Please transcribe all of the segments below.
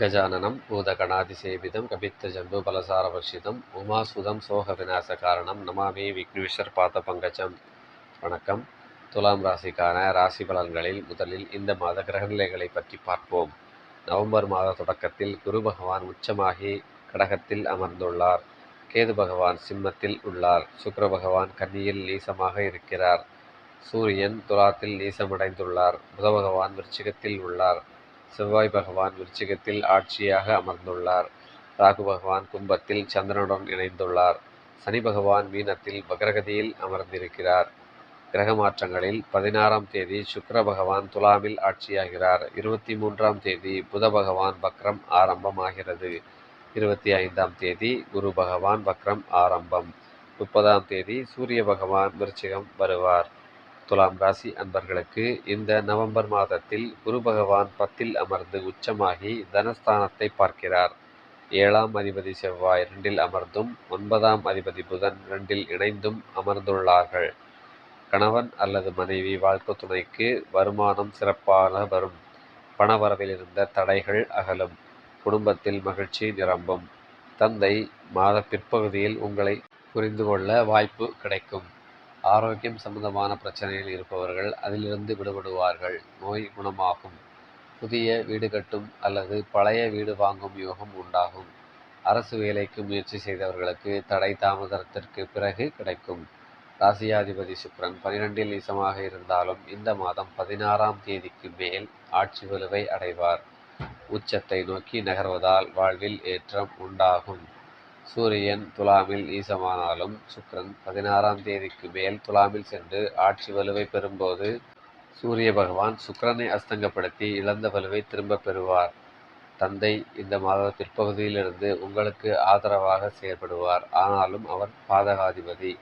கஜானனம் பூத பூதகணாதிசேவிதம் கபித்த ஜம்பு பலசார பலசாரபக்ஷிதம் உமாசுதம் சோக விநாச காரணம் நமாமி விக்னேஸ்வர் பாத பங்கஜம் வணக்கம். துலாம் ராசிக்கான ராசி பலன்களில் முதலில் இந்த மாத கிரகநிலைகளை பற்றி பார்ப்போம். நவம்பர் மாத தொடக்கத்தில் குரு பகவான் உச்சமாகி கடகத்தில் அமர்ந்துள்ளார். கேது பகவான் சிம்மத்தில் உள்ளார். சுக்கர பகவான் கன்னியில் நீசமாக இருக்கிறார். சூரியன் துலாத்தில் நீசமடைந்துள்ளார். புத பகவான் விருச்சிகத்தில் உள்ளார். செவ்வாய் பகவான் விருச்சிகத்தில் ஆட்சியாக அமர்ந்துள்ளார். ராகு பகவான் கும்பத்தில் சந்திரனுடன் இணைந்துள்ளார். சனி பகவான் மீனத்தில் பக்ரகதியில் அமர்ந்திருக்கிறார். கிரக மாற்றங்களில் பதினாறாம் தேதி சுக்கர பகவான் துலாமில் ஆட்சியாகிறார். இருபத்தி மூன்றாம் தேதி புத பகவான் வக்ரம் ஆரம்பமாகிறது. இருபத்தி ஐந்தாம் தேதி குரு பகவான் வக்ரம் ஆரம்பம். முப்பதாம் தேதி சூரிய பகவான் விருச்சிகம் வருவார். துலாம் ராசி அன்பர்களுக்கு இந்த நவம்பர் மாதத்தில் குரு பகவான் பத்தில் அமர்ந்து உச்சமாகி தனஸ்தானத்தை பார்க்கிறார். ஏழாம் அதிபதி செவ்வாய் இரண்டில் அமர்ந்தும் ஒன்பதாம் அதிபதி புதன் இரண்டில் இணைந்தும் அமர்ந்துள்ளார்கள். கணவன் அல்லது மனைவி வாழ்க்கை துணைக்கு வருமானம் சிறப்பாக வரும். பணவரவில் இருந்த தடைகள் அகலும். குடும்பத்தில் மகிழ்ச்சி நிரம்பும். தந்தை மாத பிற்பகுதியில் உங்களை புரிந்து கொள்ள வாய்ப்பு கிடைக்கும். ஆரோக்கியம் சம்பந்தமான பிரச்சனையில் இருப்பவர்கள் அதிலிருந்து விடுபடுவார்கள். நோய் குணமாகும். புதிய வீடு கட்டும் அல்லது பழைய வீடு வாங்கும் யோகம் உண்டாகும். அரசு வேலைக்கு முயற்சி செய்தவர்களுக்கு தடை தாமதத்திற்கு பிறகு கிடைக்கும். ராசியாதிபதி சுக்ரன் பனிரெண்டில் நீசமாக இருந்தாலும் இந்த மாதம் பதினாறாம் தேதிக்கு மேல் ஆட்சி வலுவை அடைவார். உச்சத்தை நோக்கி நகர்வதால் வாழ்வில் ஏற்றம் உண்டாகும். சூரியன் துலாமில் ஈசமானாலும் சுக்ரன் பதினாறாம் தேதிக்கு மேல் துலாமில் சென்று ஆட்சி வலுவை பெறும்போது சூரிய பகவான் சுக்ரனை அஸ்தங்கப்படுத்தி இழந்த வலுவை திரும்பப் பெறுவார். தந்தை இந்த மாத பிற்பகுதியிலிருந்து உங்களுக்கு ஆதரவாக செயற்படுவார். ஆனாலும் அவர் பாதகாதிபதி.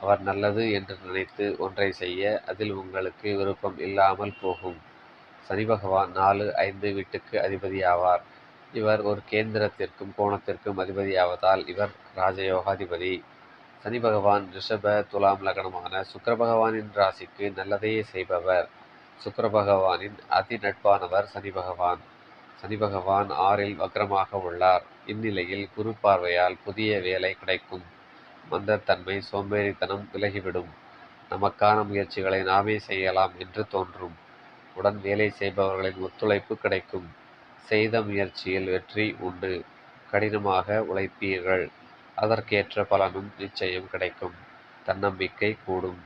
அவர் நல்லது என்று நினைத்து ஒன்றை செய்ய அதில் உங்களுக்கு விருப்பம் இல்லாமல் போகும். சனி பகவான் நாலு ஐந்து வீட்டுக்கு அதிபதியாவார். இவர் ஒரு கேந்திரத்திற்கும் கோணத்திற்கும் அதிபதியாவதால் இவர் ராஜயோகாதிபதி. சனி பகவான் ரிஷப துலாம் லக்னமான சுக்கர பகவானின் ராசிக்கு நல்லதையே செய்பவர். சுக்கர பகவானின் அதி நட்பானவர் சனி பகவான். சனி பகவான் ஆறில் வக்ரமாக உள்ளார். இந்நிலையில் குரு பார்வையால் புதிய வேலை கிடைக்கும். மந்தத்தன்மை சோம்பேறித்தனம் விலகிவிடும். நமக்கான முயற்சிகளை நாமே செய்யலாம் என்று தோன்றும். உடன் வேலை செய்பவர்களின் ஒத்துழைப்பு கிடைக்கும். செய்த முயற்சியில் வெற்றி உண்டு. கடினமாக உழைப்பீர்கள். அதற்கேற்ற பலனும் நிச்சயம் கிடைக்கும். தன்னம்பிக்கை கூடும்.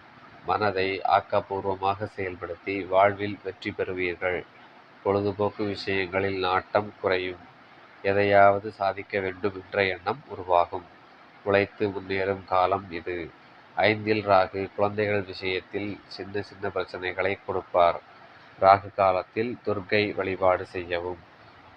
மனதை ஆக்கப்பூர்வமாக செயல்படுத்தி வாழ்வில் வெற்றி பெறுவீர்கள். பொழுதுபோக்கு விஷயங்களில் நாட்டம் குறையும். எதையாவது சாதிக்க வேண்டும் என்ற எண்ணம் உருவாகும். உழைத்து முன்னேறும் காலம் இது. ஐந்தில் ராகு குழந்தைகள் விஷயத்தில் சின்ன சின்ன பிரச்சனைகளை கொடுப்பார். ராகு காலத்தில் துர்க்கை வழிபாடு செய்யவும்.